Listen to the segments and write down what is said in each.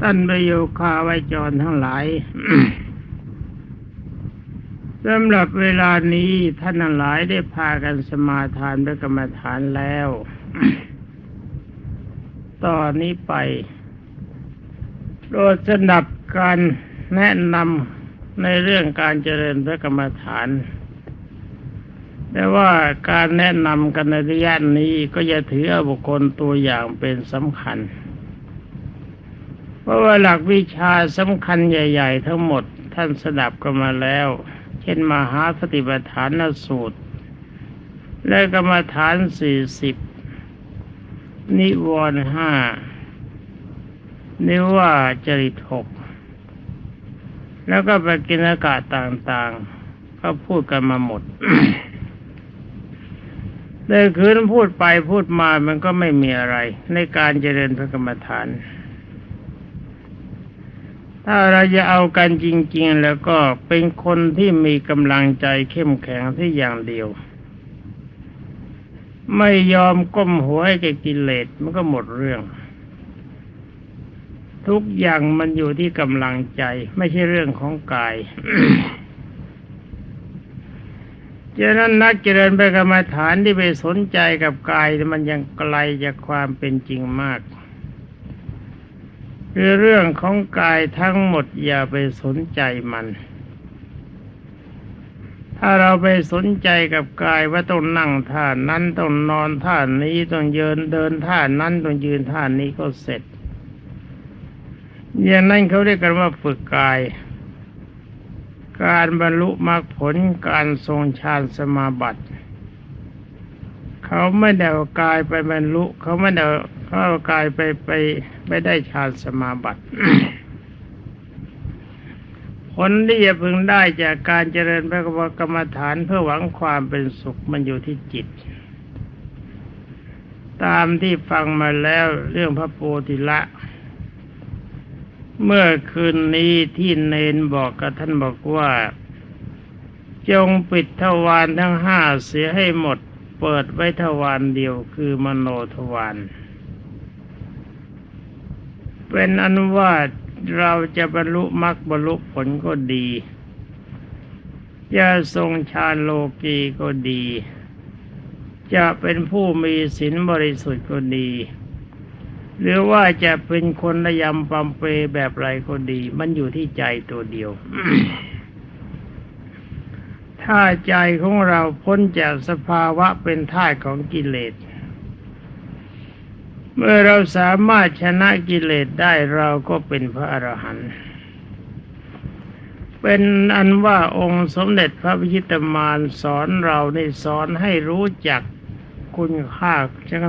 ท่านประโยคาไว้จรทั้งหลายสำหรับเวลานี้ท่านหลายได้พากันสมาทานพระกรรมฐานแล้ว ตอนนี้ไปโปรดสนับการแนะนำในเรื่องการเจริญพระกรรมฐาน แต่ว่าการแนะนำกันในระยะนี้ก็จะถือบุคคลตัวอย่างเป็นสำคัญ เพราะว่าหลักวิชาสำคัญใหญ่ ๆ ทั้งหมดท่านสดับกันมาแล้ว เช่นมหาสติปัฏฐานสูตร และกรรมฐานสี่สิบนิวรณ์ห้านิว่าจริตหกแล้วก็ไปกินอากาศต่างๆ ก็พูดกันมาหมดแต่คืนพูดไปพูดมามันก็ไม่มีอะไร ในการเจริญพระกรรมฐาน ถ้าเราจะเอากันจริง ๆ แล้วก็เป็นคนที่มีกำลังใจเข้มแข็งที่อย่างเดียว ไม่ยอมก้มหัวให้แกกิเลสมันก็หมดเรื่อง ทุกอย่างมันอยู่ที่กำลังใจ ไม่ใช่เรื่องของกายฉะนั้นนักเจริญไปกรรมฐานที่ไปสนใจกับกายมันยังไกลจากความเป็นจริงมาก คือเรื่องของกายทั้งหมดอย่าไปสนใจมัน ถ้าเราไปสนใจกับกายว่าต้องนั่งท่านั้นต้องนอนท่านี้ต้องเยินเดินท่านั้นต้องยืนท่านี้ก็เสร็จ อย่างนั้นเขาเรียกกันว่าฝึกกาย การบรรลุมรรคผลการทรงฌานสมาบัติ เขาไม่ได้ากายไปบรรลุ เขาไม่ได้เขาเอากายไปไปไปได้ฌานสมาบัติผลที่จะพึงได้จากการเจริญพระกรรมฐานเพื่อหวังความเป็นสุขมันอยู่ที่จิต ตามที่ฟังมาแล้วเรื่องพระโพธิละ เมื่อคืนนี้ที่เนนบอกกับท่านบอกว่า จงปิดทวารทั้งห้าเสียให้หมด เปิดไว้ทวารเดียวคือมโนทวารเป็นอันว่าเราจะบรรลุมรรคบรรลุผลก็ดีจะทรงฌานโลกีก็ดี จะเป็นผู้มีศีลบริสุทธิ์ก็ดี หรือว่าจะเป็นคนระยำปัมเปแบบไรก็ดี มันอยู่ที่ใจตัวเดียว ถ้าใจของเราพ้นจากสภาวะเป็นท่าของกิเลส เมื่อเราสามารถชนะกิเลสได้เราก็เป็นพระอรหันต์เป็นอันว่าองค์สมเด็จพระพิชิตมารสอนเราในสอนให้รู้จักคุณค่า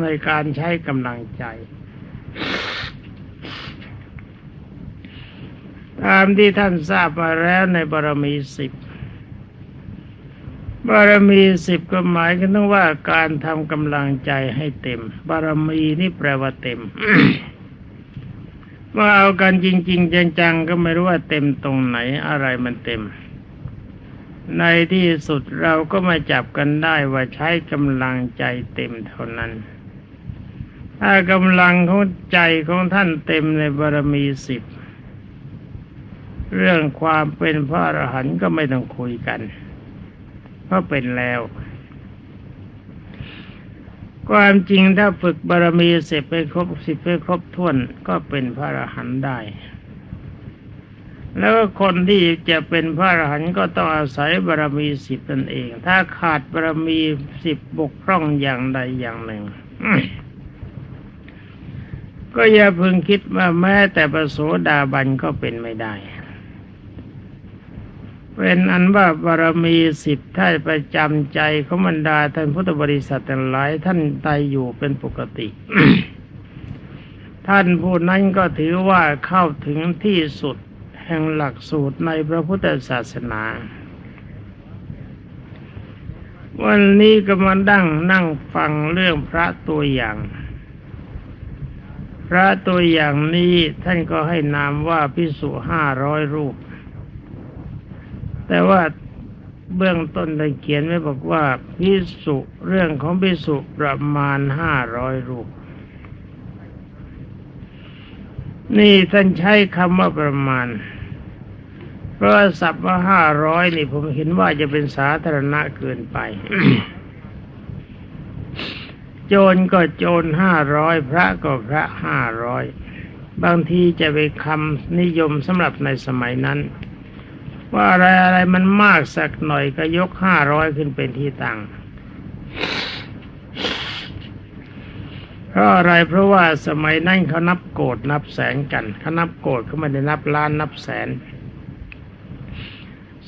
ในการใช้กำลังใจตามที่ท่านทราบมาแล้วในบารมีสิบ บารมีสิบก็หมายกันถึงว่าการทำกำลังใจให้เต็ม บารมีนี่แปลว่าเต็มเมื่อเอากันจริง ๆ จังๆก็ไม่รู้ว่าเต็มตรงไหนอะไรมันเต็ม ในที่สุดเราก็มาจับกันได้ว่าใช้กำลังใจเต็มเท่านั้น ถ้ากำลังของใจของท่านเต็มในบารมีสิบเรื่องความเป็นพระอรหันต์ก็ไม่ต้องคุยกัน เพราะเป็นแล้ว ความจริงถ้าฝึกบารมีเสร็จไปครบสิบไปครบถ้วนก็เป็นพระอรหันต์ได้ แล้วคนที่จะเป็นพระอรหันต์ก็ต้องอาศัยบารมีสิบนั่นเอง ถ้าขาดบารมีสิบบกพร่องอย่างใดอย่างหนึ่งก็อย่าพึงคิดว่าแม้แต่ประโสดาบันก็เป็นไม่ได้ เป็นอันว่าบารมีสิบท่านประจำใจของบรรดาท่านพุทธบริษัททั้งหลายท่านตายอยู่เป็นปกติ ท่านผู้นั้นก็ถือว่าเข้าถึงที่สุดแห่งหลักสูตรในพระพุทธศาสนา วันนี้ก็มาดั่งนั่งฟังเรื่องพระตัวอย่าง พระตัวอย่างนี้ท่านก็ให้นามว่าพิสุห้าร้อยรูป แต่ว่าเบื้องต้นได้เขียนไว้บอกว่าพิสุเรื่องของพิสุประมาณห้าร้อยรูป นี่ท่านใช้คำว่าประมาณ เพราะสับว่าห้าร้อยนี่ผมเห็นว่าจะเป็นสาธารณะเกินไป โจรก็โจรห้าร้อยพระก็พระห้าร้อยบางทีจะเป็นคำนิยมสำหรับในสมัยนั้น ว่าอะไรอะไรมันมากสักหน่อยก็ยกห้าร้อยขึ้นเป็นที่ตั้งเพราะอะไรเพราะว่าสมัยนั้นเขานับโกดนับแสนกันเขานับโกดเขาไม่ได้นับล้านนับแสน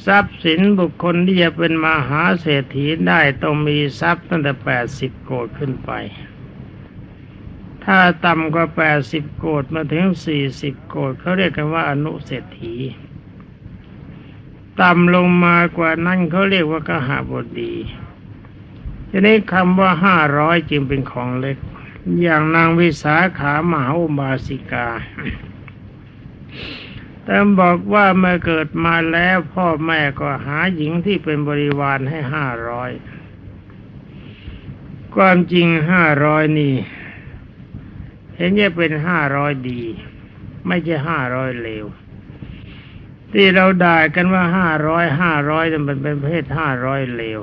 ทรัพย์สินบุคคลที่จะเป็นมหาเศรษฐีได้ต้องมีทรัพย์ตั้งแต่แปดสิบโกดขึ้นไป ถ้าต่ำกว่าแปดสิบโกดมาถึงสี่สิบโกดเขาเรียกกันว่าอนุเศรษฐี ต่ำลงมากว่านั้นเขาเรียกว่ากหาบดีทีนี้คำว่าห้าร้อยจึงเป็นของเล็ก อย่างนางวิสาขามหาอุบาสิกาแต่บอกว่าเมื่อเกิดมาแล้วพ่อแม่ก็หาหญิงที่เป็นบริวารให้ห้าร้อยความจริงห้าร้อยนี่ เห็นจะเป็นห้าร้อยดี ไม่ใช่ห้าร้อยเลว ที่เราด่ากันว่าห้าร้อยห้าร้อยมันเป็นประเภทห้าร้อยเลว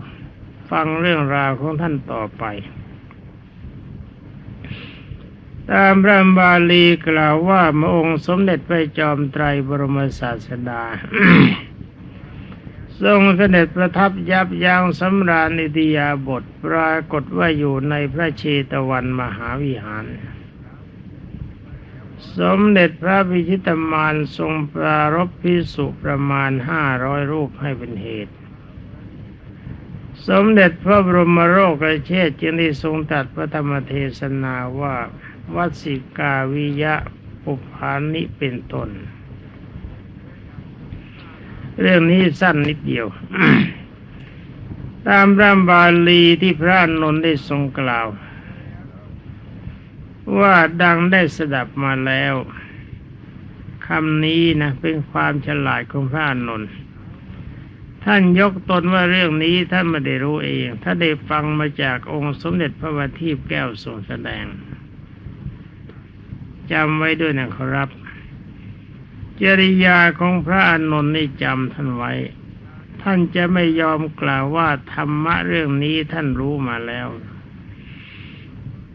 ฟังเรื่องราวของท่านต่อไป ตามพระบาลีกล่าวว่าพระองค์สมเด็จพระจอมไตรบรมศาสดา ทรงเสด็จประทับยับยั้งสำราญอิทยาบท ปรากฏว่าอยู่ในพระเชตวันมหาวิหาร สมเด็จพระพิชิตมารทรงปรารบพิสุประมาณห้าร้อยรูปให้เป็นเหตุ สมเด็จพระบรมโรกเชษจึงได้ทรงตรัสพระธรรมเทศนาว่าวัสิกาวิยะปุพานิเป็นตน เรื่องนี้สั้นนิดเดียว ตามพระบาลีที่พระนนท์ได้ทรงกล่าว ว่าดังได้สดับมาแล้วคำนี้นะเป็นความฉลาดของพระนนท์ท่านยกตนว่าเรื่องนี้ท่านไม่ได้รู้เอง ถ้าได้ฟังมาจากองค์สมเด็จพระบัณฑิตแก้วทรงแสดงจำไว้ด้วยนะครับ จริยาของพระอนนท์นี่จำท่านไว้ ท่านจะไม่ยอมกล่าวว่าธรรมะเรื่องนี้ท่านรู้มาแล้ว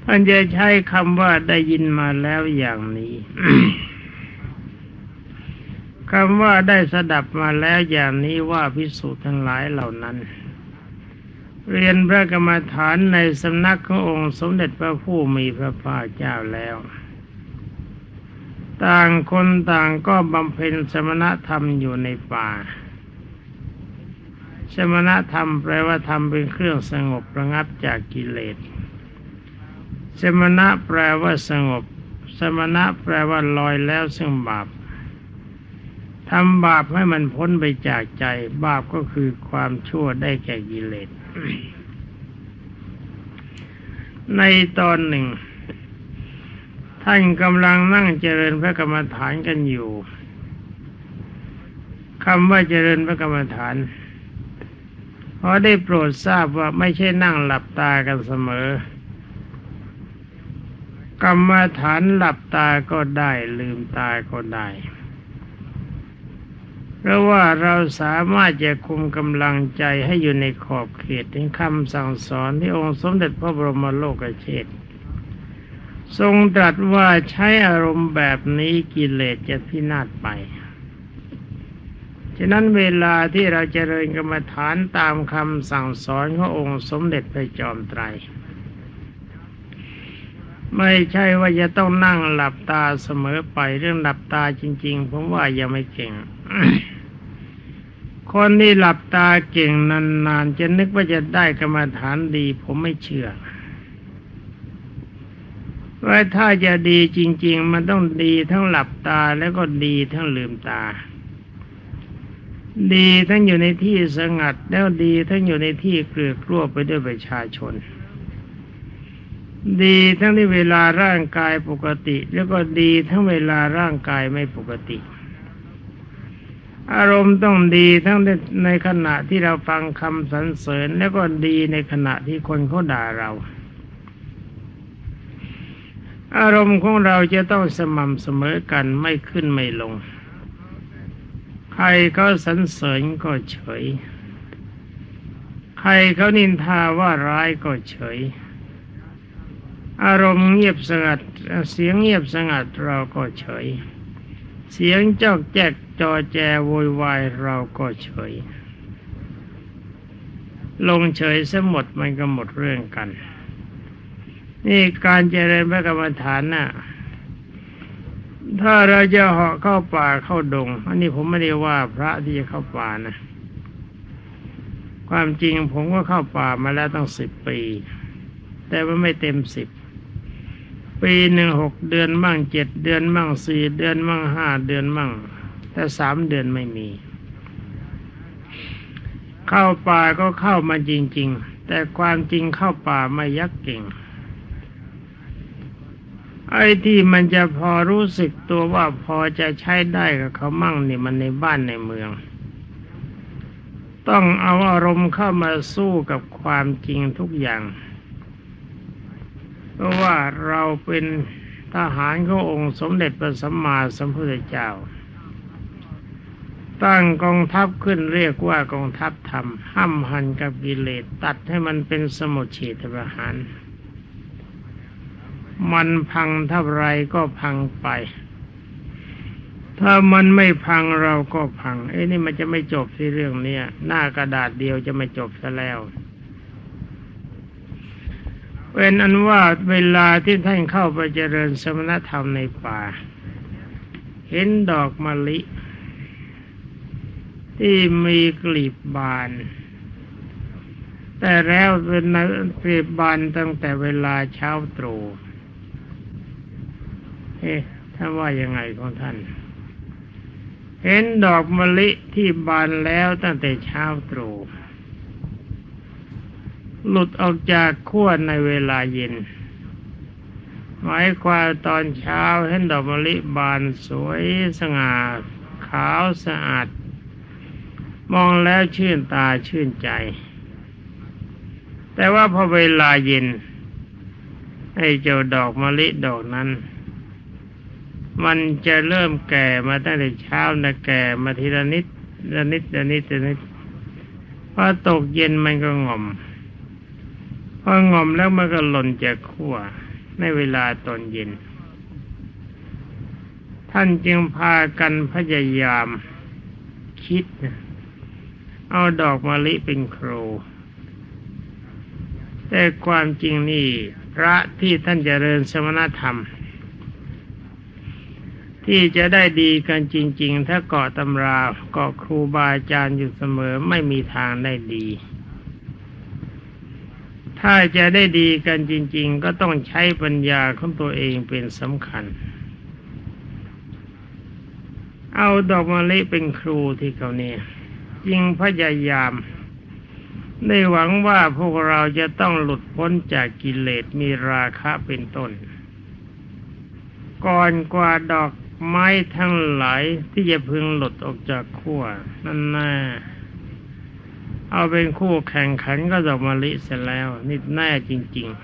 ท่านจะใช้คำว่าได้ยินมาแล้วอย่างนี้คำว่าได้สดับมาแล้วอย่างนี้ว่าพิสูจน์ทั้งหลายเหล่านั้น เรียนพระกรรมฐานในสำนักขององค์สมเด็จพระผู้มีพระภาคเจ้าแล้ว ต่างคนต่างก็บำเพ็ญสมณธรรมอยู่ในป่า สมณธรรมแปลว่าธรรมเป็นเครื่องสงบระงับจากกิเลส สมณะแปลว่าสงบ สมณะแปลว่าลอยแล้วซึ่งบาปทำบาปให้มันพ้นไปจากใจ บาปก็คือความชั่วได้แก่กิเลส ในตอนหนึ่ง ท่านกำลังนั่งเจริญพระกรรมฐานกันอยู่คำว่าเจริญพระกรรมฐานเพราะได้โปรดทราบว่าไม่ใช่นั่งหลับตากันเสมอ กรรมฐานหลับตาก็ได้ ลืมตาก็ได้ เพราะว่าเราสามารถจะคุมกำลังใจให้อยู่ในขอบเขตถึงคำสั่งสอนที่องค์สมเด็จพระบรมโลกเชษทรงตรัสว่าใช้อารมณ์แบบนี้กิเลสจะพินาศไป ฉะนั้นเวลาที่เราจเจริญกรรมฐานตามคำสั่งสอนขององค์สมเด็จพระจอมไตร ไม่ใช่ว่าจะต้องนั่งหลับตาเสมอไปเรื่องหลับตาจริง ๆ ผมว่ายังไม่เก่ง คนที่หลับตาเก่งนานๆจะนึกว่าจะได้กรรมฐานดี ผมไม่เชื่อว่าถ้าจะดีจริง ๆ มันต้องดีทั้งหลับตาแล้วก็ดีทั้งลืมตา ดีทั้งอยู่ในที่สงัดแล้วดีทั้งอยู่ในที่เกลือกลัวไปด้วยประชาชน ดีทั้งในเวลาร่างกายปกติ แล้วก็ดีทั้งเวลาร่างกายไม่ปกติ อารมณ์ต้องดีทั้งในขณะที่เราฟังคำสรรเสริญ แล้วก็ดีในขณะที่คนเขาด่าเรา อารมณ์ของเราจะต้องสม่ำเสมอกันไม่ขึ้นไม่ลง ใครเขาสรรเสริญก็เฉย ใครเขานินทาว่าร้ายก็เฉย อารมณ์เงียบสงัด เสียงเงียบสงัดเราก็เฉย เสียงจอกแจกจอแจโวยวายเราก็เฉย ลงเฉยสหมดมันก็หมดเรื่องกัน นี่การเจริญพระกรรมฐานน่ะถ้าเราจะเหาะเข้าป่าเข้าดง อันนี้ผมไม่ได้ว่าพระที่จะเข้าป่านะ ความจริงผมก็เข้าป่ามาแล้วตั้งสิบปี แต่ว่าไม่เต็มสิบ ปีหนึ่งหกเดือนมั่งเจ็ดเดือนมั่งสี่เดือนมั่งห้าเดือนมั่งแต่สามเดือนไม่มี เข้าป่าก็เข้ามาจริง ๆ แต่ความจริงเข้าป่าไม่ยักเก่ง ไอ้ที่มันจะพอรู้สึกตัวว่าพอจะใช้ได้กับเขามั่งนี่มันในบ้านในเมือง ต้องเอาอารมณ์เข้ามาสู้กับความจริงทุกอย่าง เพราะว่าเราเป็นทหารขององค์สมเด็จพระสัมมาสัมพุทธเจ้า ตั้งกองทัพขึ้นเรียกว่ากองทัพธรรมห้ำหันกับกิเลสตัดให้มันเป็นสมุทเฉทประหารมันพังเท่าไรก็พังไป ถ้ามันไม่พังเราก็พัง เอ้นี่มันจะไม่จบที่เรื่องเนี้ย หน้ากระดาษเดียวจะไม่จบซะแล้ว เป็นอันว่าเวลาที่ท่านเข้าไปเจริญสมณธรรมในป่า เห็นดอกมะลิ ที่มีกลีบบาน แต่แล้วเป็นกลีบบานตั้งแต่เวลาเช้าตรู่เอ๊ะท่านว่ายังไงของท่าน เห็นดอกมะลิที่บานแล้วตั้งแต่เช้าตรู่ หลุดออกจากขั้วในเวลาเย็น หมายความตอนเช้าเห็นดอกมะลิบานสวยสง่าขาวสะอาด มองแล้วชื่นตาชื่นใจ แต่ว่าพอเวลาเย็นไอ้เจ้าดอกมะลิดอกนั้น มันจะเริ่มแก่มาตั้งแต่เช้านะแก่มาทีละนิดละนิดละนิดละนิดพอตกเย็นมันก็งอม พอง่อมแล้วมันก็หล่นจากขั้วในเวลาตอนเย็น ท่านจึงพากันพยายามคิด เอาดอกมะลิเป็นครู แต่ความจริงนี่พระที่ท่านเจริญสมณธรรม ที่จะได้ดีกันจริง ๆ ถ้าเกาะตำราเกาะครูบาอาจารย์อยู่เสมอไม่มีทางได้ดี ถ้าจะได้ดีกันจริง ๆ ก็ต้องใช้ปัญญาของตัวเองเป็นสำคัญ เอาดอกมะลิเป็นครูที่เขาเนี่ยจึงพยายาม ได้หวังว่าพวกเราจะต้องหลุดพ้นจากกิเลสมีราคะเป็นต้น ก่อนกว่าดอกไม้ทั้งหลายที่จะพึงหลุดออกจากขั้วนั่นแน่ เอาเป็นคู่แข่งขันก็ดอกมะลิเสร็จแล้วนี่แน่จริง ๆ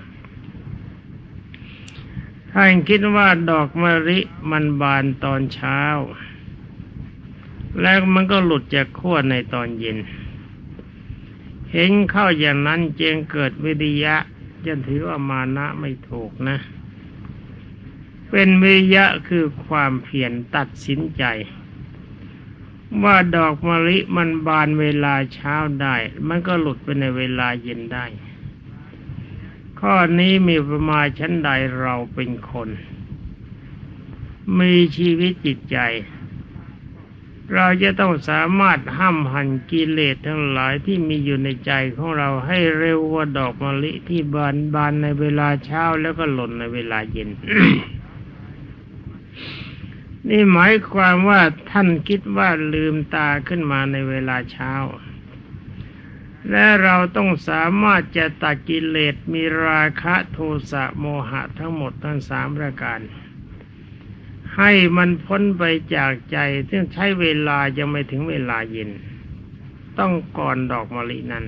ท่านคิดว่าดอกมะลิมันบานตอนเช้า แล้วมันก็หลุดจากขั้วในตอนเย็น เห็นเข้าอย่างนั้นเจงเกิดวิริยะจะถือว่ามานะไม่ถูกนะ เป็นวิริยะคือความเพียรตัดสินใจ ว่าดอกมะลิมันบานเวลาเช้าได้ มันก็หลุดไปในเวลาเย็นได้ ข้อนี้มีประมาณชั้นใดเราเป็นคน มีชีวิตจิตใจ เราจะต้องสามารถห้ามหันกิเลสทั้งหลายที่มีอยู่ในใจของเราให้เร็วกว่าดอกมะลิที่บานบานในเวลาเช้าแล้วก็หล่นในเวลาเย็น นี่หมายความว่าท่านคิดว่าลืมตาขึ้นมาในเวลาเช้า และเราต้องสามารถจะตัดกิเลสมีราคะโทสะโมหะทั้งหมดทั้งสามประการ ให้มันพ้นไปจากใจ ซึ่งใช้เวลายังไม่ถึงเวลาเย็น ต้องก่อนดอกมะลินั้น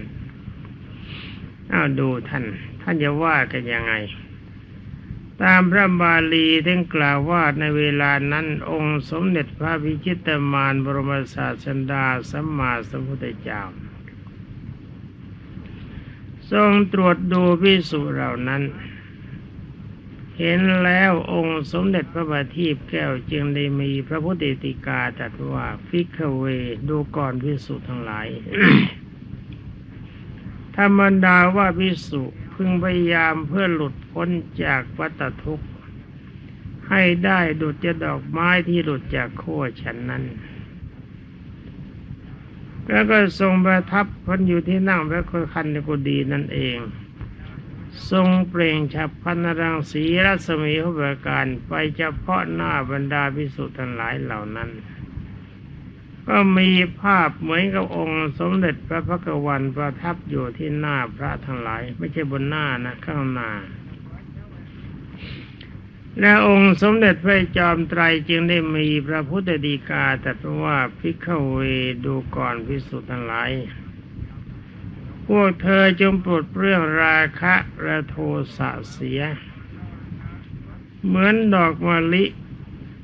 เอาดูท่าน ท่านจะว่ากันยังไง ตามพระบาลีท่านกล่าวว่าในเวลานั้นองค์สมเด็จพระพิชิตมารบรมศาสดาสัมมาสัมพุทธเจ้า ทรงตรวจดูพิสุเหล่านั้น เห็นแล้วองค์สมเด็จพระบาทีพแก้วจึงได้มีพระพุทธติกาตรัสว่าฟิกเวดูก่อนพิสุทั้งหลาย ธรรมดาว่าพิสุพึงพยายามเพื่อหลุด พ้นจากวัฏทุกข์ ให้ได้ดุจจะดอกไม้ที่หลุดจากโคนฉันนั้น แล้วก็ทรงประทับพันอยู่ที่นั่งพระคันในกุฎีนั่นเอง ทรงเปล่งฉับพันรังสีรัศมีหุบการไปเฉพาะหน้าบรรดาพิสุทธิ์ทั้งหลายเหล่านั้นก็มีภาพเหมือนกับองค์สมเด็จพระพักวันประทับอยู่ที่หน้าพระทั้งหลาย ไม่ใช่บนหน้านะข้างหน้า และองค์สมเด็จพระจอมไตรจึงได้มีพระพุทธดีกาแตรัสว่าพิฆเวดูก่อนพิสุทธิ์ทั้งหลายพวกเธอจงปลดเรื่องราคะระโทสะเสีย เหมือนดอกมะลิ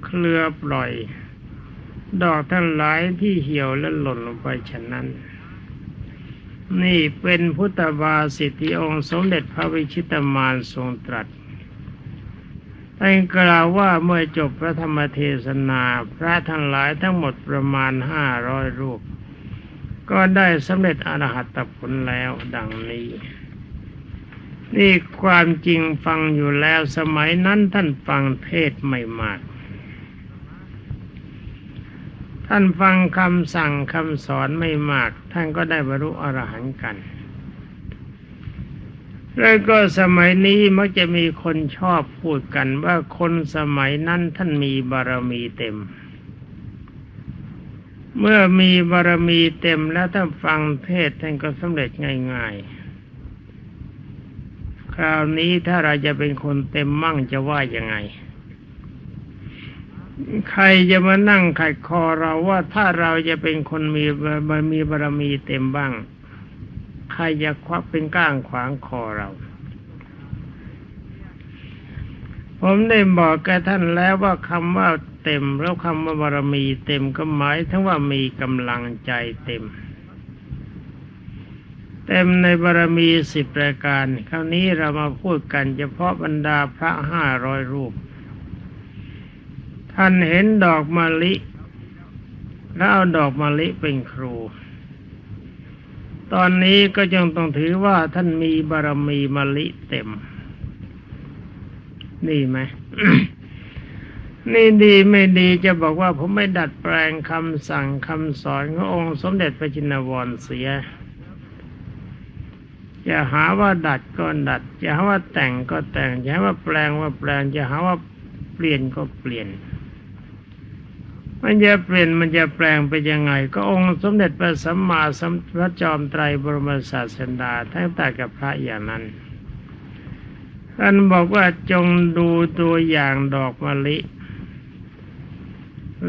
เคลือปล่อย ดอกทั้งหลายที่เหี่ยวและหล่นลงไปฉะนั้น นี่เป็นพุทธบาสิทธิองค์สมเด็จพระวิชิตมารทรงตรัส ท่านกล่าวว่าเมื่อจบพระธรรมเทศนา พระทั้งหลายทั้งหมดประมาณห้าร้อยรูป ก็ได้สำเร็จอรหัตผลแล้วดังนี้ นี่ความจริงฟังอยู่แล้วสมัยนั้นท่านฟังเทศไม่มาก ท่านฟังคำสั่งคำสอนไม่มาก ท่านก็ได้บรรลุอรหันต์กัน แล้วก็สมัยนี้มักจะมีคนชอบพูดกันว่าคนสมัยนั้นท่านมีบารมีเต็ม เมื่อมีบารมีเต็มแล้วถ้าฟังเทศท่านก็สำเร็จง่ายๆ คราวนี้ถ้าเราจะเป็นคนเต็มมั่งจะว่ายังไง ใครจะมานั่งไขคอเราว่าถ้าเราจะเป็นคนมีมีบารมีเต็มบ้าง ใครจะควักเป็นก้างขวางคอเรา ผมได้บอกแกท่านแล้วว่าคำว่าเต็มแล้วคำว่าบารมีเต็มก็หมายถึงว่ามีกำลังใจเต็ม เต็มในบารมีสิบรายการ คราวนี้เรามาพูดกันเฉพาะบรรดาพระห้าร้อยรูป ท่านเห็นดอกมะลิแล้วเอาดอกมะลิเป็นครู ตอนนี้ก็ยังต้องถือว่าท่านมีบารมีมะลิเต็ม นี่ไหมนี่ดีไม่ดีจะบอกว่าผมไม่ดัดแปลงคำสั่งคำสอนขององค์สมเด็จพระจินวรเสียจะหาว่าดัดก็ดัดจะหาว่าแต่งก็แต่งจะหาว่าแปลงว่าแปลงจะหาว่าเปลี่ยนก็เปลี่ยน มันจะเปลี่ยนมันจะแปลงไปยังไง ก็องค์สมเด็จพระสัมมาสัมพุทธจอมไตรบรมศาสดาทั้งแต่กับพระอย่างนั้นท่านบอกว่าจงดูตัวอย่างดอกมะลิ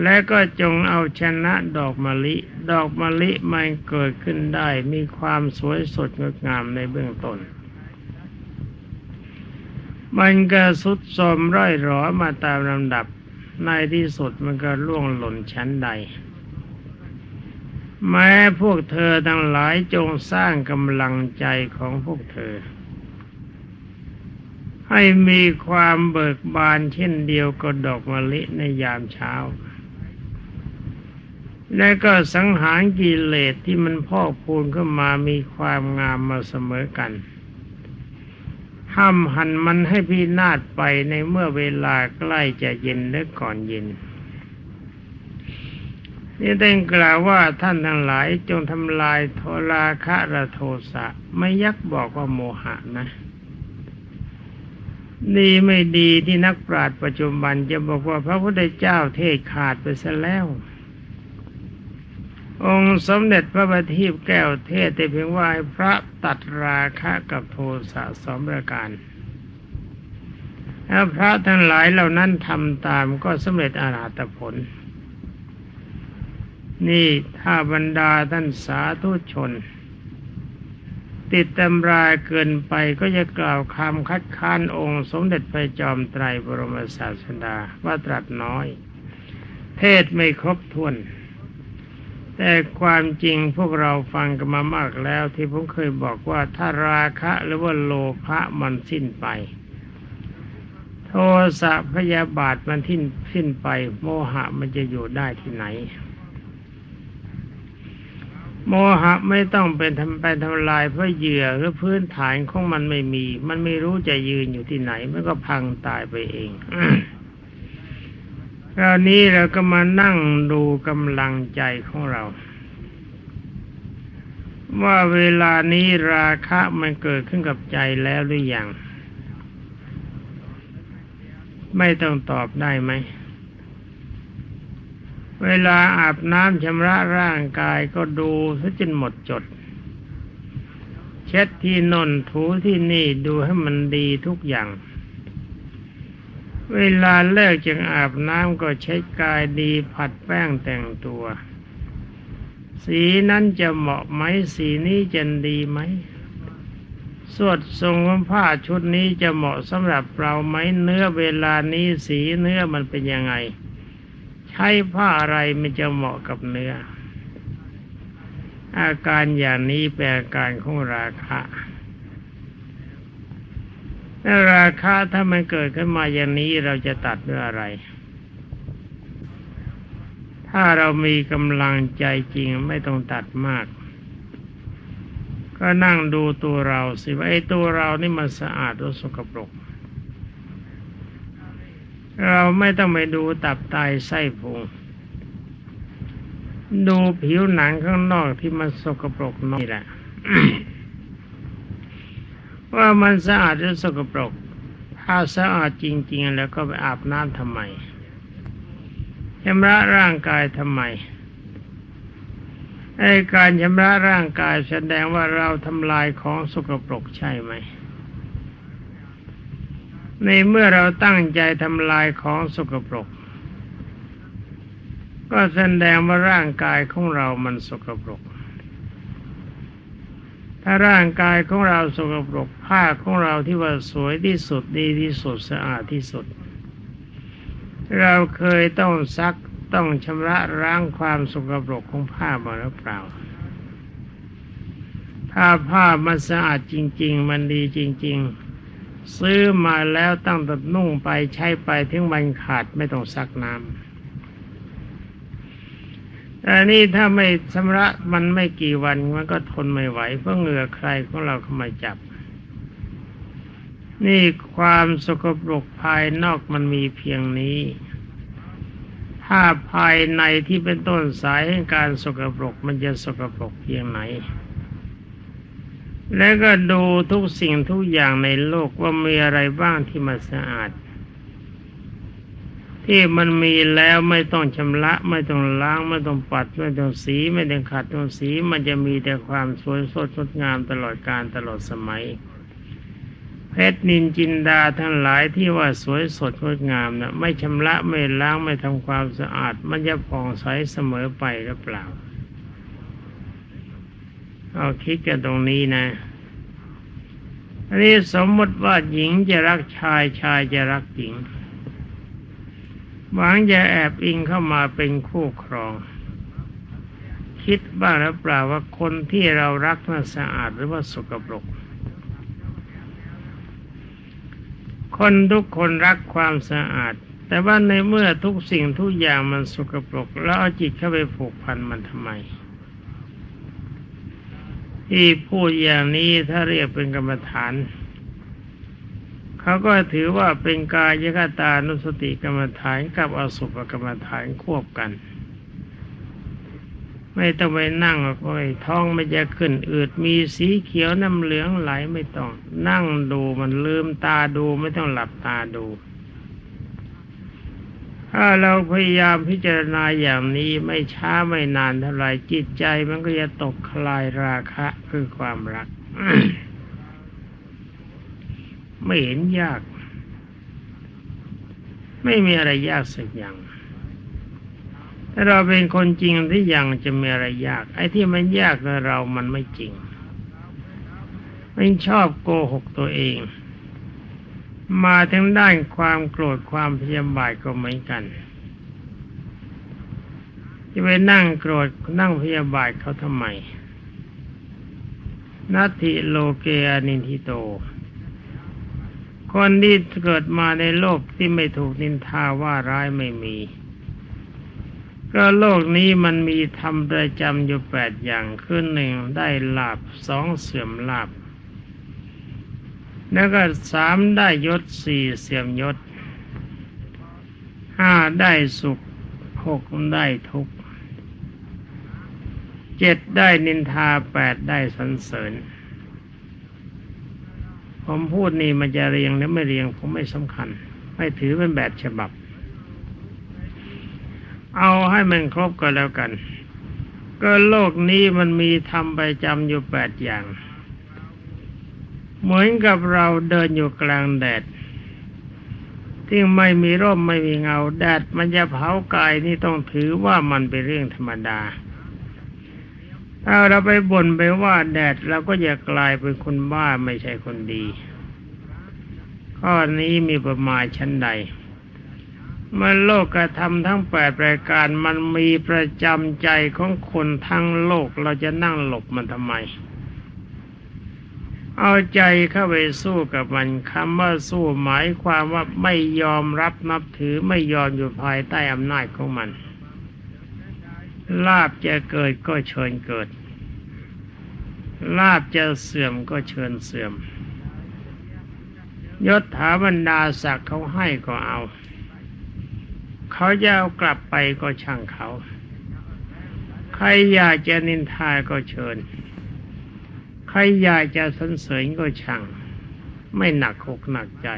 และก็จงเอาชนะดอกมะลิ ดอกมะลิมันเกิดขึ้นได้ มีความสวยสดงดงามในเบื้องต้นมันก็สุดสมร่อยหรอมาตามลำดับ ในที่สุดมันก็ล่วงหล่นชั้นใด แม้พวกเธอทั้งหลายจงสร้างกำลังใจของพวกเธอ ให้มีความเบิกบานเช่นเดียวกับดอกมะลิในยามเช้า และก็สังหารกิเลสที่มันพอกพูนขึ้นมามีความงามมาเสมอกัน ห้ามหันมันให้พินาศไปในเมื่อเวลาใกล้จะเย็นหรือก่อนเย็น นี่ได้กล่าวว่าท่านทั้งหลายจงทำลายโทราคะระโทสะ ไม่ยักบอกว่าโมหะนะดีไม่ดีที่นักปราชญ์ปัจจุบันจะบอกว่าพระพุทธเจ้าเทศขาดไปซะแล้ว องค์สมเด็จพระบัณฑิตแก้วเทศแต่เพียงว่าพระตัดราคะกับโทสะสองประการถ้าพระทั้งหลายเหล่านั้นทำตามก็สำเร็จอรหัตผล นี่ถ้าบรรดาท่านสาธุชนติติดตำราเกินไปก็จะกล่าวคำคัดค้านองค์สมเด็จพระจอมไตรบรมศาสดาว่าตรัสน้อย เทศไม่ครบถ้วน แต่ความจริงพวกเราฟังกันมามากแล้วที่ผมเคยบอกว่าถ้าราคะหรือว่าโลภะมันสิ้นไป โทสะพยาบาทมันทิ้นสิ้นไป โมหะมันจะอยู่ได้ที่ไหน โมหะไม่ต้องเป็นทำไปทำลายเพราะเหยื่อหรือพื้นฐานของมันไม่มี มันไม่รู้จะยืนอยู่ที่ไหน มันก็พังตายไปเอง คราวนี้เราก็มานั่งดูกำลังใจของเรา ว่าเวลานี้ราคะมันเกิดขึ้นกับใจแล้วหรือยัง ไม่ต้องตอบได้ไหม เวลาอาบน้ำชำระร่างกายก็ดูซะจนหมดจด เช็ดที่นนถูที่นี่ดูให้มันดีทุกอย่าง เวลาเลิกจากอาบน้ำก็เช็ดกายดีผัดแป้งแต่งตัว สีนั้นจะเหมาะไหม สีนี้จะดีไหมสวดทรงผ้าชุดนี้จะเหมาะสำหรับเราไหมเนื้อเวลานี้สีเนื้อมันเป็นยังไง ใช้ผ้าอะไรมันจะเหมาะกับเนื้อ อาการอย่างนี้เป็นอาการของราคะ ถ้าราคะถ้ามันเกิดขึ้นมาอย่างนี้เราจะตัดด้วยอะไร ถ้าเรามีกำลังใจจริงไม่ต้องตัดมาก ก็นั่งดูตัวเราสิว่าไอ้ตัวเรานี่มันสะอาดหรือสกปรก เราไม่ต้องไปดูตับไตไส้พุงดูผิวหนังข้างนอกที่มันสกปรกนี่แหละ ว่ามันสะอาดหรือสกปรก ถ้าสะอาดจริง ๆ แล้วก็ไปอาบน้ำทำไมชำระร่างกายทำไมไอ้การชำระร่างกายแสดงว่าเราทำลายของสกปรกใช่ไหม ในเมื่อเราตั้งใจทำลายของสกปรก ก็แสดงว่าร่างกายของเรามันสกปรก ถ้าร่างกายของเราสกปรกผ้าของเราที่ว่าสวยที่สุดดีที่สุดสะอาดที่สุด เราเคยต้องซักต้องชำระล้างความสกปรกของผ้ามาหรือเปล่า ถ้าผ้ามันสะอาดจริง ๆ มันดีจริง ๆ ซื้อมาแล้วตั้งแต่นุ่งไปใช้ไปถึงมันขาดไม่ต้องซักน้ำ แต่นี่ถ้าไม่ชำระมันไม่กี่วันมันก็ทนไม่ไหว เพราะเหงื่อใครของเราเข้ามาจับ นี่ความสกปรกภายนอกมันมีเพียงนี้ ถ้าภายในที่เป็นต้นสายแห่งการสกปรกมันจะสกปรกเพียงไหน แล้วก็ดูทุกสิ่งทุกอย่างในโลกว่ามีอะไรบ้างที่มันสะอาด ที่มันมีแล้วไม่ต้องชำระ ไม่ต้องล้างไม่ต้องปัด ไม่ต้องสีไม่ต้องขัดต้องสี มันจะมีแต่ความสวยสดงดงามตลอดการตลอดสมัย เพชรนินจินดาทั้งหลายที่ว่าสวยสดงดงามนะไม่ชำระไม่ล้างไม่ทำความสะอาด มันจะผ่องใสเสมอไปหรือเปล่า เอาคิดกันตรงนี้นะอันนี้สมมติว่าหญิงจะรักชายชายจะรักหญิง หวังจะแอบอิงเข้ามาเป็นคู่ครอง คิดบ้างหรือเปล่าว่าคนที่เรารักน่าสะอาดหรือว่าสกปรก คนทุกคนรักความสะอาด แต่ว่าในเมื่อทุกสิ่งทุกอย่างมันสกปรก แล้วเอาจิตเข้าไปผูกพันมันทำไม ที่พูดอย่างนี้ถ้าเรียกเป็นกรรมฐาน เขาก็ถือว่าเป็นกายคตานุสติกรรมฐานกับอสุภกรรมฐานควบกัน ไม่ต้องไปนั่งก็ไอ้ท้องไม่จะขึ้นอืดมีสีเขียวน้ำเหลืองไหลไม่ต้อง นั่งดูมันลืมตาดูไม่ต้องหลับตาดูถ้าเราพยายามพิจารณาอย่างนี้ไม่ช้าไม่นานเท่าไรจิตใจมันก็จะตกคลายราคะคือความรัก ไม่เห็นยาก ไม่มีอะไรยากสักอย่างถ้าเราเป็นคนจริงที่ยังจะมีอะไรยาก ไอ้ที่มันยากกับเรามันไม่จริงไม่ชอบโกหกตัวเอง มาทั้งด้านความโกรธความพยาบาทก็เหมือนกันจะไปนั่งโกรธนั่งพยาบาทเขาทำไมนัตถิโลเกอนินทิโต คนที่เกิดมาในโลกที่ไม่ถูกนินทาว่าร้ายไม่มี ก็โลกนี้มันมีธรรมประจำอยู่แปดอย่างคือหนึ่งได้ลาบสองเสื่อมลาบ แล้วก็สามได้ยศสี่เสื่อมยศห้าได้สุขหกได้ทุกข์เจ็ดได้นินทาแปดได้สรรเสริญ ผมพูดนี่มันจะเรียงหรือไม่เรียง ผมไม่สำคัญ ไม่ถือเป็นแบบฉบับ เอาให้มันครบก็แล้วกัน ก็โลกนี้มันมีธรรมประจำอยู่แปดอย่าง เหมือนกับเราเดินอยู่กลางแดดที่ไม่มีร่มไม่มีเงาแดดมันจะเผากายนี่ต้องถือว่ามันเป็นเรื่องธรรมดา ถ้าเราไปบ่นไปว่าแดดเราก็จะกลายเป็นคนบ้าไม่ใช่คนดี ข้อนี้มีประมาณชั้นใดมื่อโลกกระทำทั้งแปดรายการมันมีประจำใจของคนทั้งโลกเราจะนั่งหลบมันทำไม เอาใจเข้าไปสู้กับมันคำว่าสู้หมายความว่าไม่ยอมรับนับถือไม่ยอมอยู่ภายใต้อำนาจของมัน ลาบจะเกิดก็เชิญเกิด ลาบจะเสื่อมก็เชิญเสื่อม ยศถาบรรดาศักดิ์เขาให้ก็เอา เขาจะเอากลับไปก็ช่างเขา ใครอยากจะนินทาก็เชิญ ใครอยากจะสรรเสริญก็ช่าง ไม่หนักอกหนักใจ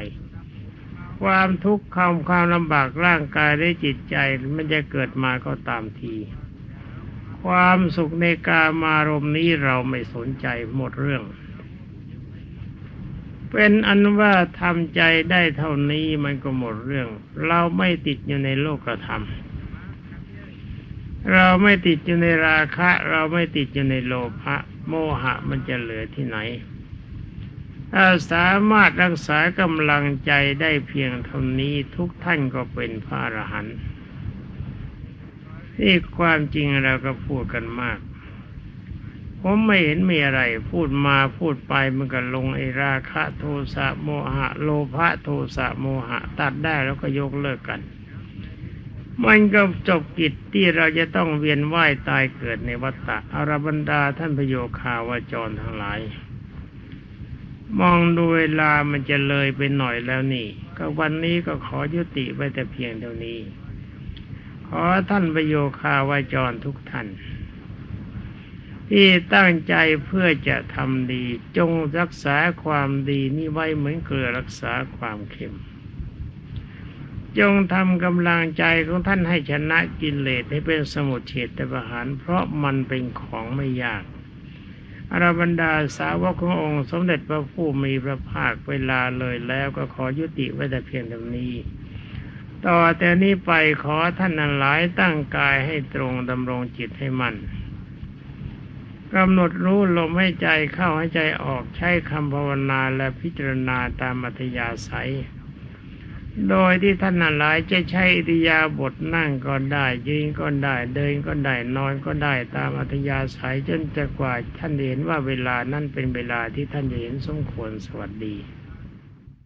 ความทุกข์ความความลำบากร่างกายและจิตใจมันจะเกิดมาก็ตามที ความสุขในกามารมณ์นี้เราไม่สนใจหมดเรื่อง เป็นอันว่าทำใจได้เท่านี้มันก็หมดเรื่อง เราไม่ติดอยู่ในโลกธรรมเราไม่ติดอยู่ในราคะ เราไม่ติดอยู่ในโลภะโมหะมันจะเหลือที่ไหนถ้าสามารถรักษากำลังใจได้เพียงเท่านี้ทุกท่านก็เป็นพระอรหันต์ ที่ความจริงเราก็พูดกันมาก ผมไม่เห็นมีอะไร พูดมาพูดไปมันก็ลงไอราคะโทสะโมหะ โลภะโทสะโมหะ ตัดได้แล้วก็ยกเลิกกัน มันก็จบกิจที่เราจะต้องเวียนว่ายตายเกิดในวัฏฏะอรบรรดาท่านพโยคาวาจรทั้งหลาย มองดูเวลามันจะเลยไปหน่อยแล้วนี่ ก็วันนี้ก็ขอยุติไว้แต่เพียงเท่านี้ ขอท่านประโยคาวาจรทุกท่าน ที่ตั้งใจเพื่อจะทำดี จงรักษาความดีนี่ไว้เหมือนเกลือรักษาความเค็ม จงทำกำลังใจของท่านให้ชนะกิเลสให้เป็นสมุทเฉตประหาร เพราะมันเป็นของไม่ยากอรบรรดาสาวกขององค์ สมเด็จพระผู้มีพระภาคเวลาเลยแล้วก็ขอยุติไว้แต่เพียงเท่านี้ ต่อแต่นี้ไปขอท่านนั้นหลายตั้งกายให้ตรงดำรงจิตให้มัน่นกำหนดรู้ลมให้ใจเข้าให้ใจออกใช้คำภาวนาและพิจารณาตามอัธยาศัย โดยที่ท่านนั้นหลายจะใช้อิริยาบถนั่งก็ได้ ยืนก็ได้เดินก็ได้นอนก็ได้ตามอัธยาศัยจนจะกว่าท่านเห็นว่าเวลานั้นเป็นเวลาที่ท่านจะเห็นสมควรสวัสดี